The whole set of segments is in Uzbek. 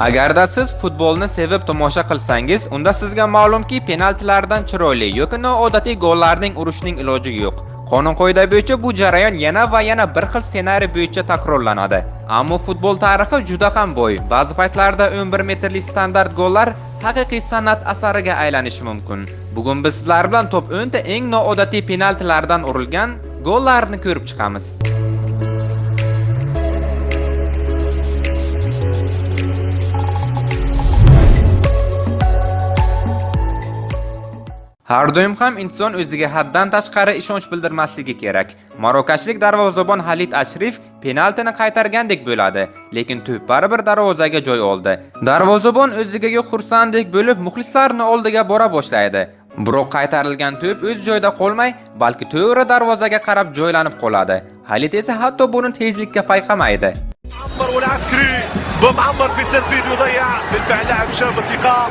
Agarda siz futbolni sevib tomosha qilsangiz, unda sizga ma'lumki, penaltilardan chiroyli yoki noodatiy gollarning urishning iloji yo'q. Qonun qoida bo'yicha bu jarayon yana va yana bir xil ssenariy bo'yicha takrorlanadi. Ammo futbol tarixi juda ham boy. Ba'zi paytlarda 11 metrli standart gollar haqiqiy san'at asariga aylanishi mumkin. Bugun biz sizlar bilan top 10 ta eng noodatiy penaltilardan urilgan gollarni ko'rib chiqamiz. Har doim ham inson o'ziga haddan tashqari ishonch bildirmasligi kerak. Marokashlik darvozabon Halit Ashrif penaltini qaytargandek bo'ladi, lekin to'p baribir darvozaga joy oldi. Darvozabon o'ziga xursandek bo'lib, muxlislarni oldiga bora boshlaydi. Biroq qaytarilgan to'p o'z joyida qolmay, balki to'g'ri darvozaga qarab joylanib qoladi. Halit esa hatto buni tezlikka payqamaydi. معمر والعسكري بمعمر في التنفيذ يضيع بالفعل لاعب شاب ثقة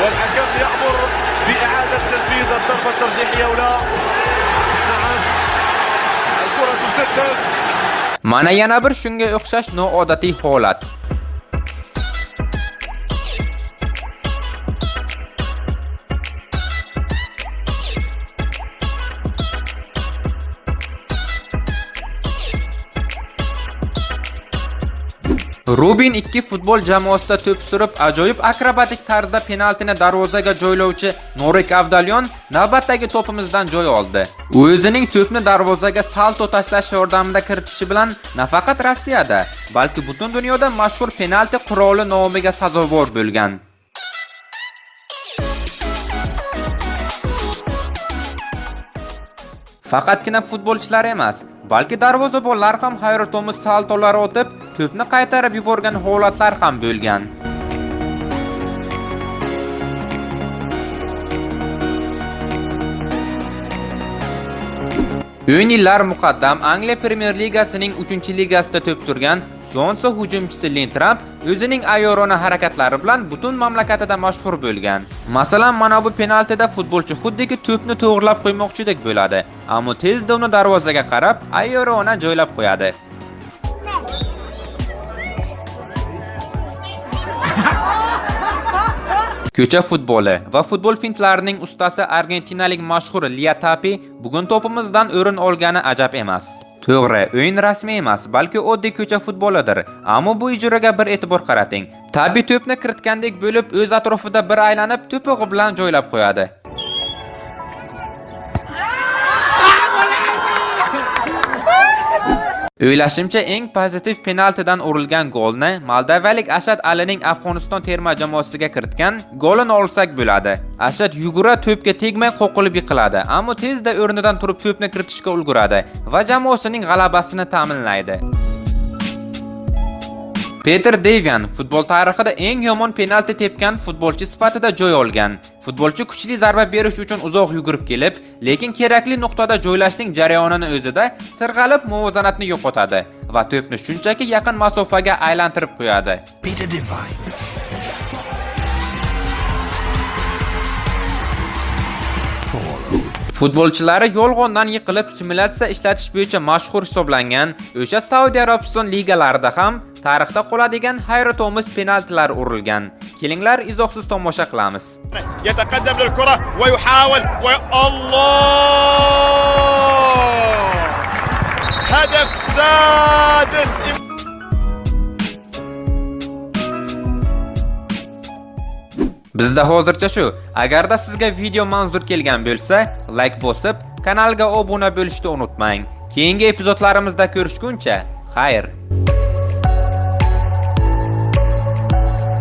والحكم يأمر بإعادة تنفيذ الضربة الترجيحية ولا نعم. الكرة تسدد Mana yana bir shunga o'xshash noodatiy holat. Rubin ikki futbol jamoasida to'p surib, ajoyib akrobatik tarzda penaltini darvozaga joylovchi Norik Avdalyon navbatdagi to'pimizdan joy oldi. U o'zining to'pni darvozaga salto tashlash yordamida kiritishi bilan nafaqat Rossiyada, balki butun dunyoda mashhur penalti quroli nomiga sazovor bo'lgan. Faqatgina futbolchilar emas, balki darvozabonlar ham hayratomuz saltolar o'tib, to'pni qaytarib yuborgan holatlar ham bo'lgan. O'n yillar muqaddam Angliya Premyer Ligasining 3-ligasida to'p surgan Sonso hujumchisi Lin Lintramp o'zining ayyorona harakatlari bilan butun mamlakatida mashhur bo'lgan. Masalan, mana bu penaltida futbolchi xuddiki to'pni to'g'irlab qo'ymoqchidek bo'ladi, ammo tezda uni darvozaga qarab ayyorona joylab qo'yadi. Ko'cha futboli va futbol fintlarining ustasi argentinalik mashhur Liatapi bugun to'pimizdan o'rin olgani ajab emas. To'g'ri, o'yin rasmiy emas, balki oddiy ko'cha futbolidir. Ammo bu ijroga bir e'tibor qarating. Tabi to'pni kiritgandek bo'lib, o'z atrofida bir aylanib, to'pig'i bilan joylab qo'yadi. O'ylashimcha eng pozitiv penaltidan urilgan golni Moldaviyalik Ashad Alining Afg'oniston terma jamoasiga kiritgan golini olsak bo'ladi. Ashad yugura to'pga tegmay qo'qilib yiqiladi, ammo tezda o'rnidan turib to'pni kiritishga ulguradi va jamoasining g'alabasini ta'minlaydi. Peter Devian futbol tarixida eng yomon penalti tepgan futbolchi sifatida joy olgan. Futbolchi kuchli zarba berish uchun uzoq yugurib kelib, lekin kerakli nuqtada joylashning jarayonini o'zida sirg'alib muvozanatni yo'qotadi va to'pni shunchaki yaqin masofaga aylantirib qo'yadi. Peter Devine. Futbolchilari yolg'ondan yiqilib simulyatsiya ishlatish bo'yicha mashhur hisoblangan o'sha Saudiya Arabiston ligalarida ham tarixda qoladigan hayratomuz penaltilar urilgan. Kelinglar izohsiz tomosha qilamiz. Yetaqaddam lil-kura va yuhawil va Alloh! Hadaf sadis Bizda hozircha shu. Agarda sizga video manzur kelgan bo'lsa, like bosib, kanalga obuna bo'lishni unutmang. Keyingi epizodlarimizda ko'rishguncha, xayr.